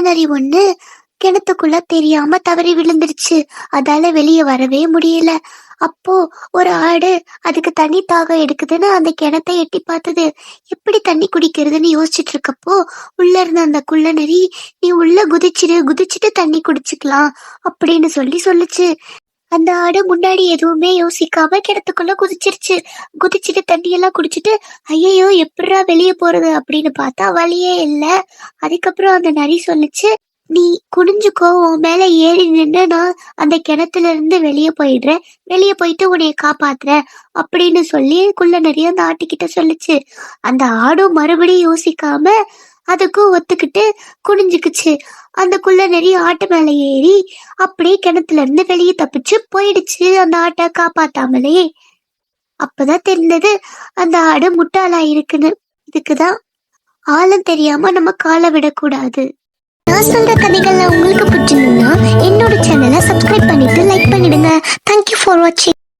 நரி ஒண்ணு கிணத்துக்குள்ள தெரியாம தவறி விழுந்துருச்சு. அதால வெளியே வரவே முடியல. அப்போ ஒரு ஆடு அதுக்கு தண்ணி தாகம் எடுக்குதுன்னு அந்த கிணத்தை எட்டி பார்த்தது எப்படி தண்ணி குடிக்கிறதுன்னு யோசிச்சுட்டு இருக்கப்போ உள்ள இருந்த அந்த குள்ள நரி நீ உள்ள குதிச்சிடு குதிச்சிட்டு தண்ணி குடிச்சுக்கலாம் அப்படின்னு சொல்லி சொல்லுச்சு. அந்த ஆடு முன்னாடி எதுவுமே யோசிக்காம கிணத்துக்குள்ள குதிச்சிருச்சு. குதிச்சிட்டு தண்ணியெல்லாம் குடிச்சிட்டு ஐயையோ எப்படா வெளியே போறது? அப்படின்னு பார்த்தா வழியே இல்ல. அதுக்கப்புறம் அந்த நரி சொல்லுச்சு நீ குனிஞ்சுக்கோ உன் மேல ஏறி நின்று நான் அந்த கிணத்துல இருந்து வெளியே போயிடுறேன். வெளியே போயிட்டு உன்னைய காப்பாத்துறேன் அப்படின்னு சொல்லி குள்ள நிறைய அந்த ஆட்டுக்கிட்ட சொல்லுச்சு. அந்த ஆடும் மறுபடியும் யோசிக்காம அதுக்கும் ஒத்துக்கிட்டு குனிஞ்சுக்குச்சு. அந்த குள்ள நரி ஆட்டு மேல ஏறி அப்படியே கிணத்துல இருந்து வெளியே தப்பிச்சு போயிடுச்சு அந்த ஆட்டை காப்பாத்தாமலே அப்பதான் தெரிந்தது அந்த ஆடு முட்டாளா இருக்குன்னு இதுக்குதான் ஆழம் தெரியாம நம்ம காலை விடக்கூடாது. நான் சொல்ற கதைகள்லாம் உங்களுக்கு பிடிச்சிருந்தா என்னோட சேனலை சப்ஸ்கிரைப் பண்ணிட்டு